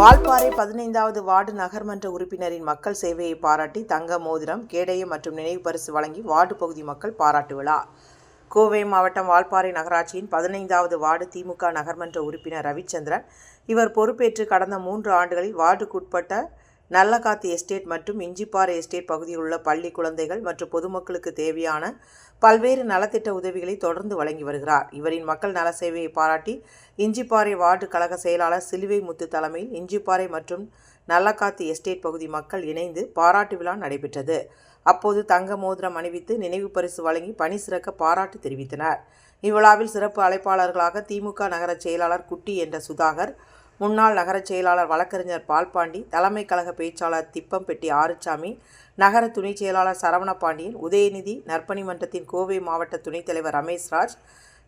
வால்பாறை பதினைந்தாவது வார்டு நகர்மன்ற உறுப்பினரின் மக்கள் சேவையை பாராட்டி தங்க மோதிரம் கேடயம் மற்றும் நினைவு பரிசு வழங்கி வார்டு பகுதி மக்கள் பாராட்டு விழா. கோவை மாவட்டம் வால்பாறை நகராட்சியின் பதினைந்தாவது வார்டு திமுக நகர்மன்ற உறுப்பினர் ரவிச்சந்திரன். இவர் பொறுப்பேற்று கடந்த மூன்று ஆண்டுகளில் வார்டுக்குட்பட்ட நல்லகாத்து எஸ்டேட் மற்றும் இஞ்சிப்பாறை எஸ்டேட் பகுதியில் உள்ள பள்ளி குழந்தைகள் மற்றும் பொதுமக்களுக்கு தேவையான பல்வேறு நலத்திட்ட உதவிகளை தொடர்ந்து வழங்கி வருகிறார். இவரின் மக்கள் நல சேவையை பாராட்டி இஞ்சிப்பாறை வார்டு கழக செயலாளர் சிலுவை முத்து தலைமையில் இஞ்சிப்பாறை மற்றும் நல்லகாத்து எஸ்டேட் பகுதி மக்கள் இணைந்து பாராட்டு விழா நடைபெற்றது. அப்போது தங்க மோதிரம் அணிவித்து நினைவு பரிசு வழங்கி பணி சிறக்க பாராட்டு தெரிவித்தனர். இவ்விழாவில் சிறப்பு அழைப்பாளர்களாக திமுக நகர செயலாளர் குட்டி என்ற சுதாகர் முன்னாள் நகரச் செயலாளர் வழக்கறிஞர் பால்பாண்டி தலைமை கழக பேச்சாளர் திப்பம்பெட்டி ஆறுச்சாமி நகர துணைச் செயலாளர் சரவணபாண்டியன் உதயநிதி நற்பணி மன்றத்தின் கோவை மாவட்ட துணைத் தலைவர் ரமேஷ்ராஜ்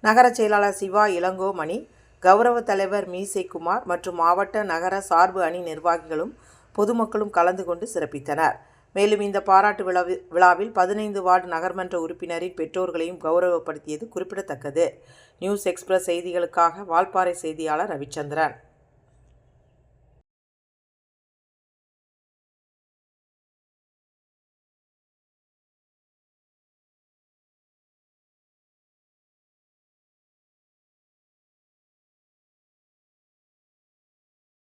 நகரச் செயலாளர் சிவா இளங்கோமணி கௌரவ தலைவர் மீசைக்குமார் மற்றும் மாவட்ட நகர சார்பு அணி நிர்வாகிகளும் பொதுமக்களும் கலந்து கொண்டு சிறப்பித்தனர். மேலும் இந்த பாராட்டு விழாவில் விழாவில் பதினைந்து வார்டு நகர்மன்ற உறுப்பினரின் பெற்றோர்களையும் கௌரவப்படுத்தியது குறிப்பிடத்தக்கது. நியூஸ் எக்ஸ்பிரஸ் செய்திகளுக்காக வால்பாறை செய்தியாளர் ரவிச்சந்திரன்.